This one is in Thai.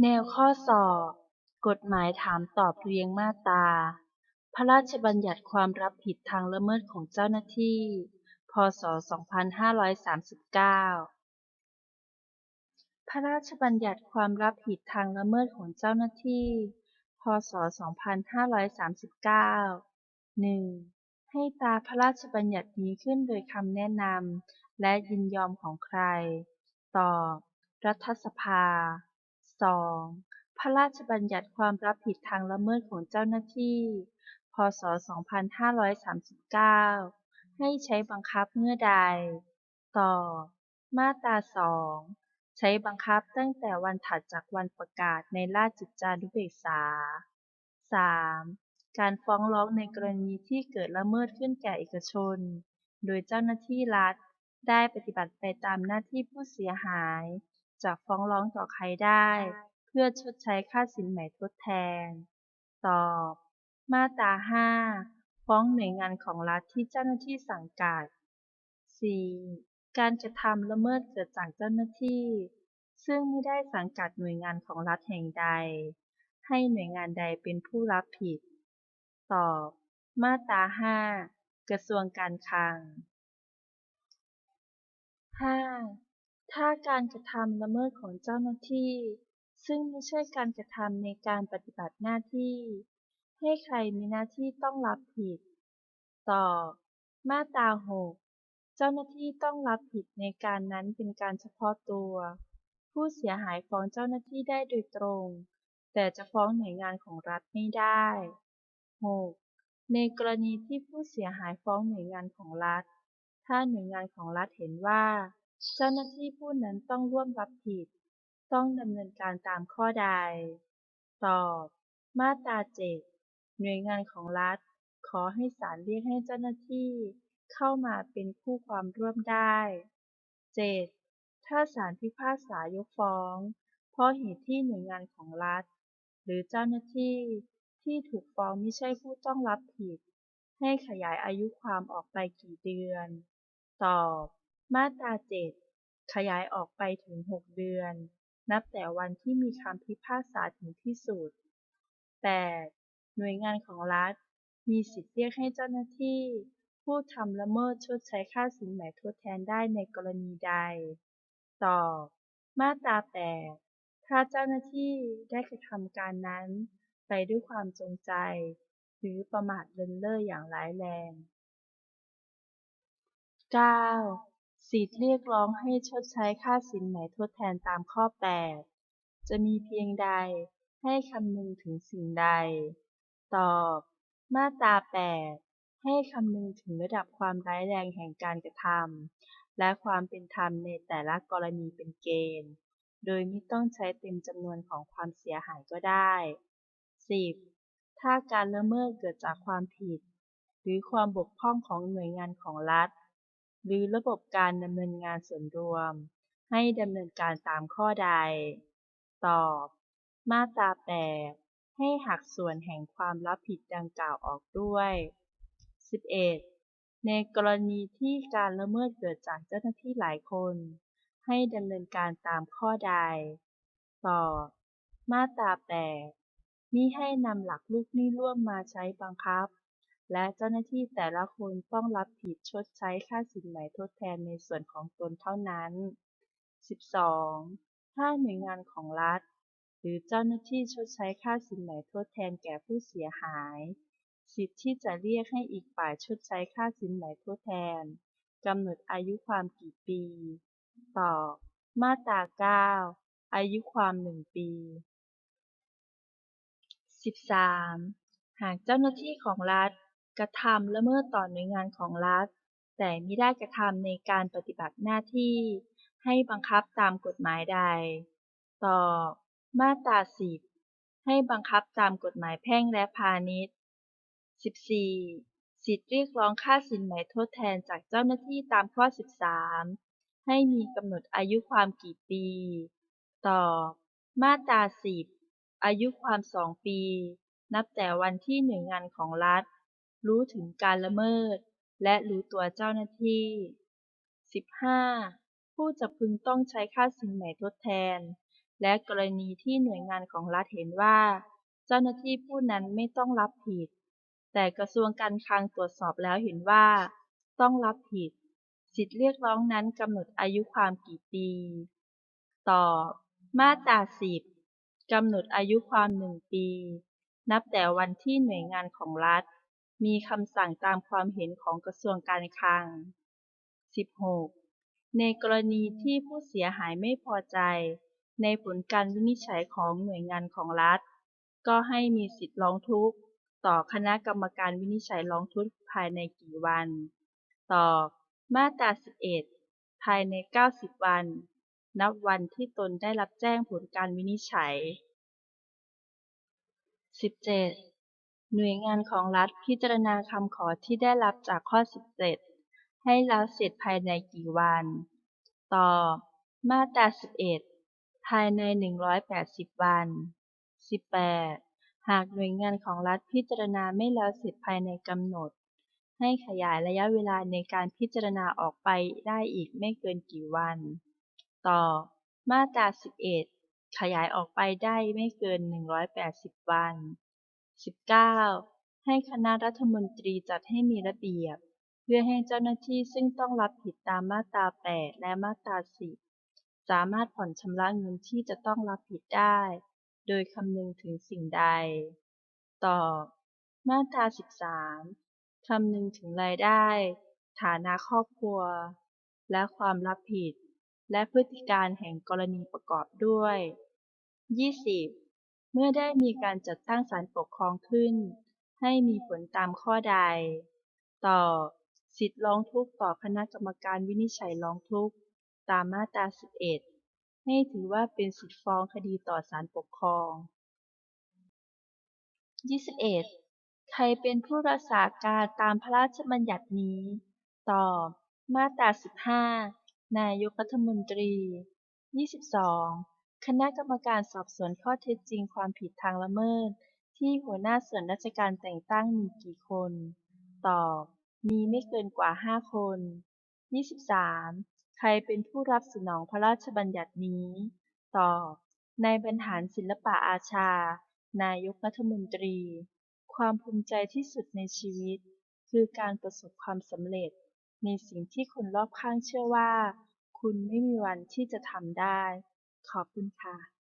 แนวข้อสอบ กฎหมายถามตอบเรียงมาตรา พระราชบัญญัติความรับผิดทางละเมิดของเจ้าหน้าที่ พ.ศ.2539 พระราชบัญญัติความรับผิดทางละเมิดของเจ้าหน้าที่ พ.ศ.2539 1. ให้ตาพระราชบัญญัตินี้ขึ้นโดยคำแนะนำและยินยอมของใคร ตอบ รัฐสภา 2. พระราชบัญญัติความรับผิดทางละเมิดของเจ้าหน้าที่ พ.ศ.2539 ให้ใช้บังคับเมื่อใด ต่อ มาตรา 2 ใช้บังคับตั้งแต่วันถัดจากวันประกาศในราชกิจจานุเบกษา 3. การฟ้องร้องในกรณีที่เกิดละเมิดขึ้นแก่เอกชน โดยเจ้าหน้าที่รัฐได้ปฏิบัติไปตามหน้าที่ผู้เสียหาย จะฟ้องร้องต่อใครได้ เพื่อชดใช้ค่าสินไหมทดแทน ตอบ มาตรา5ฟ้องหน่วยงานของรัฐที่เจ้าหน้าที่สังกัด 4. การกระทำละเมิดเกิดจากเจ้าหน้าที่ ซึ่งไม่ได้สังกัดหน่วยงานของรัฐแห่งใด ให้หน่วยงานใดเป็นผู้รับผิด ตอบ มาตรา5กระทรวงการคลัง 5. ถ้าการกระทำละเมิดของเจ้าหน้าที่ ซึ่งไม่ใช่การกระทำในการปฏิบัติหน้าที่ ให้ใครมีหน้าที่ต้องรับผิด ต่อ มาตรา 6 เจ้าหน้าที่ต้องรับผิดในการนั้นเป็นการเฉพาะตัว ผู้เสียหายฟ้องเจ้าหน้าที่ได้โดยตรง แต่จะฟ้องหน่วยงานของรัฐไม่ได้ 6. ในกรณีที่ผู้เสียหายฟ้องหน่วยงานของรัฐ ถ้าหน่วยงานของรัฐเห็นว่า เจ้าหน้าที่ผู้นั้นต้องร่วมรับผิด ต้องดำเนินการตามข้อใด ตอบ มาตรา7หน่วยงานของรัฐ ขอให้ศาลเรียกให้เจ้าหน้าที่เข้ามาเป็นคู่ความร่วมได้ 7. ถ้าศาลพิพากษายกฟ้อง เพราะเหตุที่หน่วยงานของรัฐ หรือเจ้าหน้าที่ที่ถูกฟ้องไมิใช่ผู้ต้องรับผิด ให้ขยายอายุความออกไปกี่เดือน ตอบ มาตรา 7 ขยายออกไปถึง 6 เดือน นับแต่วันที่มีคำพิพากษาถึงที่สุด 8. หน่วยงานของรัฐ มีสิทธิเรียกให้เจ้าหน้าที่ ผู้ทำละเมิดชดใช้ค่าสินไหมทดแทนได้ในกรณีใดตอบมาตรา 8 ถ้าเจ้าหน้าที่ได้กระทำการนั้น ไปด้วยความจงใจ หรือประมาทเลินเล่ออย่างร้ายแรง 9. สิทธิเรียกร้องให้ชดใช้ค่าสินไหมทดแทนตามข้อ 8 จะมีเพียงใดให้คำนึงถึงสิ่งใด ตอบ มาตรา 8 ให้คำนึงถึงระดับความร้ายแรงแห่งการกระทำและความเป็นธรรมในแต่ละกรณีเป็นเกณฑ์ โดยไม่ต้องใช้เต็มจำนวนของความเสียหายก็ได้ 10. ถ้าการละเมิดเกิดจากความผิด หรือความบกพร่องของหน่วยงานของรัฐ หรือระบบการดำเนินงานส่วนรวม ให้ดำเนินการตามข้อใด ตอบ มาตรา 8 ให้หักส่วนแห่งความรับผิดดังกล่าวออกด้วย 11. ในกรณีที่การละเมิดเกิดจากเจ้าหน้าที่หลายคน ให้ดำเนินการตามข้อใด ตอบ มาตรา 8มิให้นำหลักลูกหนี้ร่วมมาใช้บังคับ และเจ้าหน้าที่แต่ละคนต้องรับผิดชดใช้ค่าสินไหมทดแทนในส่วนของตนเท่านั้น 12. ถ้าหน่วยงานของรัฐ หรือเจ้าหน้าที่ชดใช้ค่าสินไหมทดแทนแก่ผู้เสียหาย สิทธิที่จะเรียกให้อีกฝ่ายชดใช้ค่าสินไหมทดแทนกำหนดอายุความกี่ปี ตอบ มาตรา 9 อายุความ 1 ปี 13. หากเจ้าหน้าที่ของรัฐ กระทำละเมิดต่อหน่วยงานของรัฐ แต่มิได้กระทำในการปฏิบัติหน้าที่ ให้บังคับตามกฎหมายใดตอบมาตรา 10 ให้บังคับตามกฎหมายแพ่งและพาณิชย์ 14. สิทธิเรียกร้องค่าสินไหมทดแทนจากเจ้าหน้าที่ตามข้อ 13 ให้มีกำหนดอายุความกี่ปีตอบมาตรา 10 อายุความ 2 ปี นับแต่วันที่หน่วยงานของรัฐ รู้ถึงการละเมิด และรู้ตัวเจ้าหน้าที่ 15. ผู้จะพึงต้องใช้ค่าสินไหมทดแทน และกรณีที่หน่วยงานของรัฐเห็นว่า เจ้าหน้าที่ผู้นั้นไม่ต้องรับผิด แต่กระทรวงการคลังตรวจสอบแล้วเห็นว่า ต้องรับผิด สิทธิเรียกร้องนั้นกำหนดอายุความกี่ปี ตอบ มาตรา10กำหนดอายุความหนึ่งปี นับแต่วันที่หน่วยงานของรัฐ มีคำสั่งตามความเห็นของกระทรวงการคลัง 16. ในกรณีที่ผู้เสียหายไม่พอใจ ในผลการวินิจฉัยของหน่วยงานของรัฐ ก็ให้มีสิทธิ์ร้องทุกข์ ต่อคณะกรรมการวินิจฉัยร้องทุกข์ภายในกี่วัน ต่อ มาตรา 11 ภายใน 90 วัน นับวันที่ตนได้รับแจ้งผลการวินิจฉัย 17. หน่วยงานของรัฐพิจารณาคำขอที่ได้รับจากข้อ 17 ให้แล้วเสร็จภายในกี่วันตอบมาตรา 11 ภายใน 180 วัน 18. หากหน่วยงานของรัฐพิจารณาไม่แล้วเสร็จภายในกำหนด ให้ขยายระยะเวลาในการพิจารณาออกไปได้อีกไม่เกินกี่วันตอบมาตรา 11 ขยายออกไปได้ไม่เกิน 180 วัน 19. ให้คณะรัฐมนตรีจัดให้มีระเบียบ เพื่อให้เจ้าหน้าที่ซึ่งต้องรับผิดตามมาตรา 8 และมาตรา 10 สามารถผ่อนชำระเงินที่จะต้องรับผิดได้ โดยคำนึงถึงสิ่งใด ตอบ มาตรา 13 คำนึงถึงรายได้ ฐานะครอบครัว และความรับผิด และพฤติการแห่งกรณีประกอบด้วย 20. เมื่อได้มีการจัดตั้งศาลปกครองขึ้น ให้มีผลตามข้อใด ต่อ สิทธิร้องทุกข์ต่อคณะกรรมการวินิจฉัยร้องทุกข์ตามมาตรา 11 ให้ถือว่าเป็นสิทธิฟ้องคดีต่อศาลปกครอง 21. ใครเป็นผู้รักษาการตามพระราชบัญญัตินี้ตอบมาตรา 15 นายกรัฐมนตรี 22. คณะกรรมการสอบสวนข้อเท็จจริงความผิดทางละเมิด ที่หัวหน้าส่วนราชการแต่งตั้งมีกี่คน ตอบ มีไม่เกินกว่า 5 คน 23. ใครเป็นผู้รับสนองพระราชบัญญัตินี้ ตอบ นายบรรหารศิลปะอาชา นายกรัฐมนตรี ความภูมิใจที่สุดในชีวิต คือการประสบความสำเร็จ ในสิ่งที่คนรอบข้างเชื่อว่า คุณไม่มีวันที่จะทำได้ ขอบคุณค่ะ